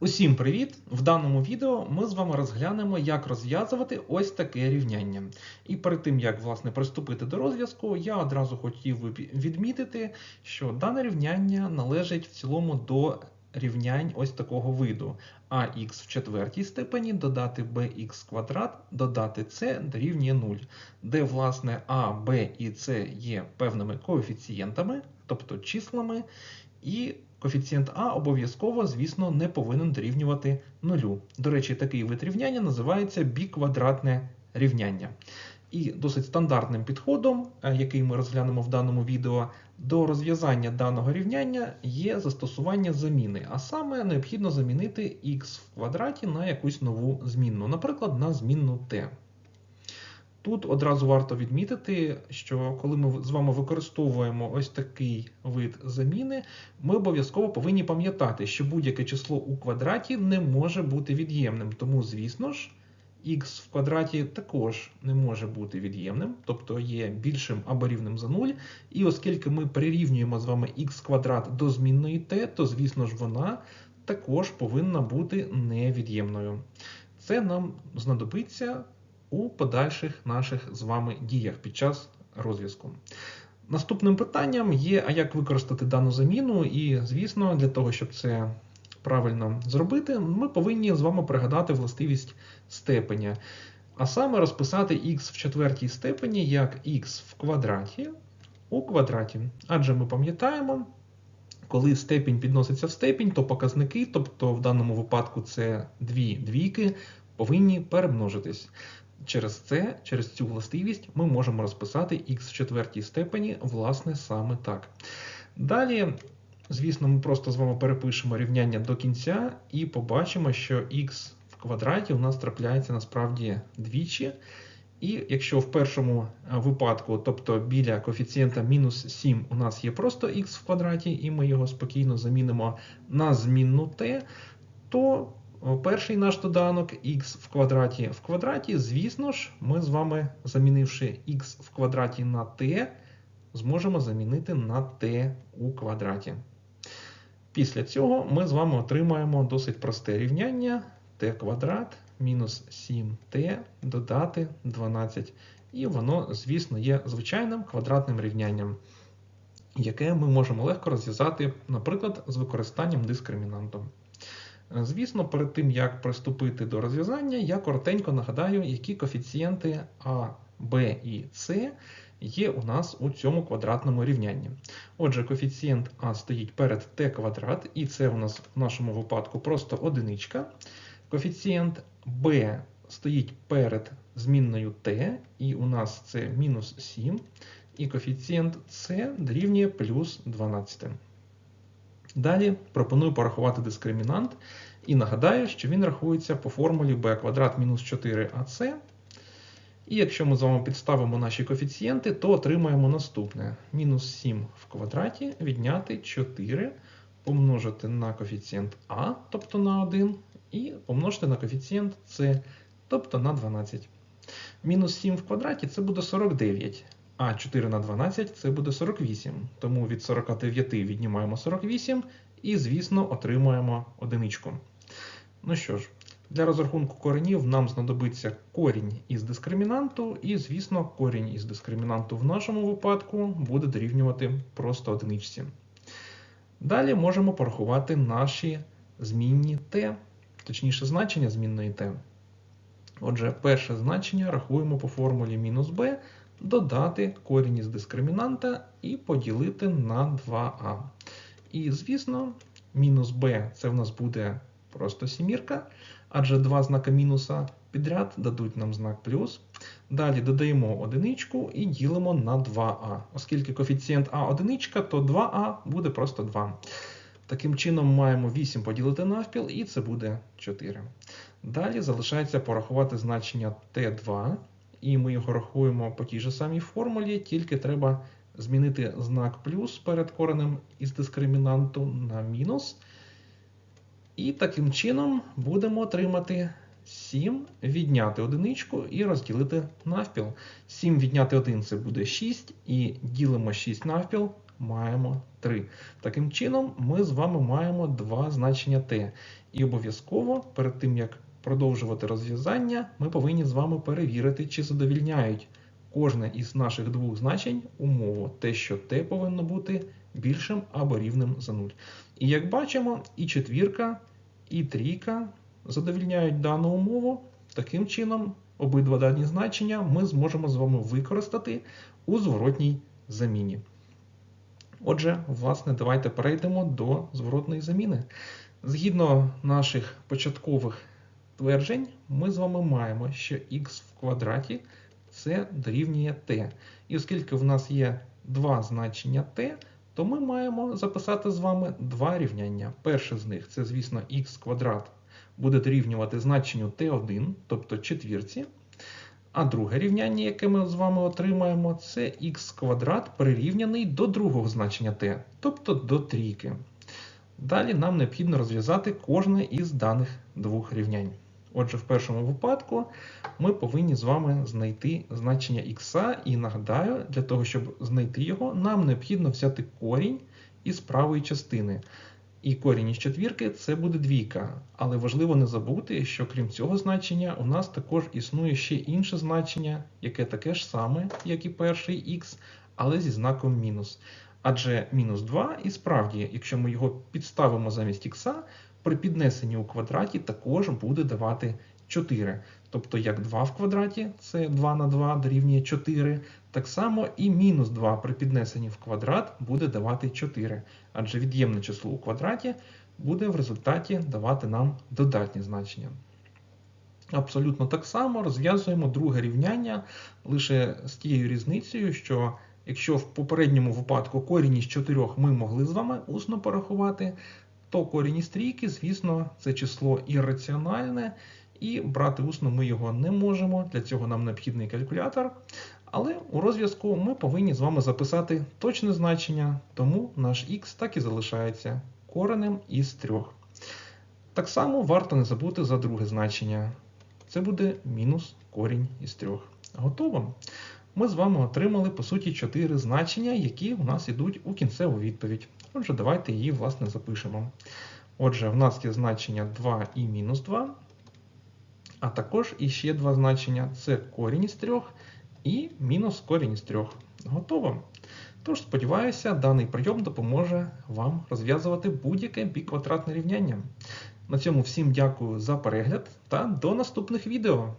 Усім привіт! В даному відео ми з вами розглянемо, як розв'язувати ось таке рівняння. І перед тим, як власне приступити до розв'язку, я одразу хотів відмітити, що дане рівняння належить в цілому до рівнянь ось такого виду. ax в четвертій степені додати bx квадрат, додати c дорівнює 0, де власне a, b і c є певними коефіцієнтами, тобто числами. і Коефіцієнт А обов'язково, звісно, не повинен дорівнювати нулю. До речі, такий вид рівняння називається біквадратне рівняння. І досить стандартним підходом, е, який ми розглянемо в даному відео, до розв'язання даного рівняння є застосування заміни. А саме необхідно замінити х в квадраті на якусь нову змінну, наприклад, на змінну t. Тут одразу варто відмітити, що коли ми з вами використовуємо ось такий вид заміни, ми обов'язково повинні пам'ятати, що будь-яке число у квадраті не може бути від'ємним. Тому, звісно ж, х в квадраті також не може бути від'ємним, тобто є більшим або рівним за 0. І оскільки ми прирівнюємо з вами х квадрат до змінної t, то, звісно ж, вона також повинна бути невід'ємною. Це нам знадобиться у подальших наших з вами діях під час розв'язку. Наступним питанням є, а як використати дану заміну, і, звісно, для того, щоб це правильно зробити, ми повинні з вами пригадати властивість степеня. А саме розписати х в четвертій степені як х в квадраті у квадраті. Адже ми пам'ятаємо, коли степінь підноситься в степінь, то показники, тобто в даному випадку це дві двійки, повинні перемножитись. Через це, через цю властивість, ми можемо розписати х в четвертій степені, власне, саме так. Далі, звісно, ми просто з вами перепишемо рівняння до кінця і побачимо, що х в квадраті у нас трапляється насправді двічі. І якщо в першому випадку, тобто біля коефіцієнта мінус 7, у нас є просто х в квадраті, і ми його спокійно замінимо на змінну t, то Перший наш доданок х в квадраті в квадраті, звісно ж, ми з вами, замінивши х в квадраті на t, зможемо замінити на t у квадраті. Після цього ми з вами отримаємо досить просте рівняння t квадрат мінус 7t додати 12. І воно, звісно, є звичайним квадратним рівнянням, яке ми можемо легко розв'язати, наприклад, з використанням дискримінанту. Звісно, перед тим, як приступити до розв'язання, я коротенько нагадаю, які коефіцієнти А, Б і С є у нас у цьому квадратному рівнянні. Отже, коефіцієнт А стоїть перед t квадрат, і це у нас в нашому випадку просто одиничка. Коефіцієнт b стоїть перед змінною t, і у нас це мінус 7. І коефіцієнт С дорівнює плюс 12. Далі пропоную порахувати дискримінант і нагадаю, що він рахується по формулі b квадрат мінус 4ac. І якщо ми з вами підставимо наші коефіцієнти, то отримаємо наступне: мінус 7 в квадраті відняти 4 помножити на коефіцієнт А, тобто на 1, і помножити на коефіцієнт С, тобто на 12. Мінус 7 в квадраті це буде 49. А 4 на 12 це буде 48. Тому від 49 віднімаємо 48 і, звісно, отримуємо одиничку. Ну що ж, для розрахунку коренів нам знадобиться корінь із дискримінанту, і, звісно, корінь із дискримінанту в нашому випадку буде дорівнювати просто одиничці. Далі можемо порахувати наші змінні t, точніше значення змінної t. Отже, перше значення рахуємо по формулі мінус b додати корінь із дискримінанта і поділити на 2а. І, звісно, мінус b це в нас буде просто сімірка, адже два знака мінуса підряд дадуть нам знак плюс. Далі додаємо одиничку і ділимо на 2а. Оскільки коефіцієнт А одиничка, то 2а буде просто 2. Таким чином, маємо 8 поділити навпіл, і це буде 4. Далі залишається порахувати значення Т2 і ми його рахуємо по тій же самій формулі, тільки треба змінити знак плюс перед коренем із дискримінанту на мінус. І таким чином будемо отримати 7 відняти одиничку і розділити навпіл. 7 відняти 1 це буде 6, і ділимо 6 навпіл, маємо 3. Таким чином, ми з вами маємо два значення t. І обов'язково перед тим, як продовжувати розв'язання, ми повинні з вами перевірити, чи задовільняють кожне із наших двох значень умову, те, що t повинно бути більшим або рівним за 0. І як бачимо, і четвірка, і трійка задовільняють дану умову. Таким чином, обидва дані значення ми зможемо з вами використати у зворотній заміні. Отже, власне, давайте перейдемо до зворотної заміни. Згідно наших початкових тверджень, ми з вами маємо, що х в квадраті це дорівнює t. І оскільки в нас є два значення t, то ми маємо записати з вами два рівняння. Перше з них це, звісно, х квадрат буде дорівнювати значенню t1, тобто четвірці. А друге рівняння, яке ми з вами отримаємо, це х квадрат прирівняний до другого значення t, тобто до трійки. Далі нам необхідно розв'язати кожне із даних двох рівнянь. Отже, в першому випадку ми повинні з вами знайти значення х, і нагадаю, для того, щоб знайти його, нам необхідно взяти корінь із правої частини. І корінь із четвірки це буде двійка. Але важливо не забути, що крім цього значення, у нас також існує ще інше значення, яке таке ж саме, як і перший х, але зі знаком мінус. Адже мінус 2, і справді, якщо ми його підставимо замість х, при піднесенні у квадраті також буде давати 4. Тобто, як 2 в квадраті, це 2 на 2 дорівнює 4, так само і мінус 2 при піднесенні в квадрат буде давати 4. Адже від'ємне число у квадраті буде в результаті давати нам додатні значення. Абсолютно так само розв'язуємо друге рівняння лише з тією різницею, що якщо в попередньому випадку корінь із 4 ми могли з вами усно порахувати, то корінь із трійки, звісно, це число ірраціональне, і брати усно ми його не можемо. Для цього нам необхідний калькулятор. Але у розв'язку ми повинні з вами записати точне значення, тому наш х так і залишається коренем із 3. Так само варто не забути за друге значення. Це буде мінус корінь із 3. Готово? Ми з вами отримали, по суті, 4 значення, які у нас йдуть у кінцеву відповідь. Отже, давайте її, власне, запишемо. Отже, в нас є значення 2 і мінус 2, а також іще два значення це корінь із 3 і мінус корінь із 3. Готово. Тож, сподіваюся, даний прийом допоможе вам розв'язувати будь-яке біквадратне рівняння. На цьому всім дякую за перегляд та до наступних відео.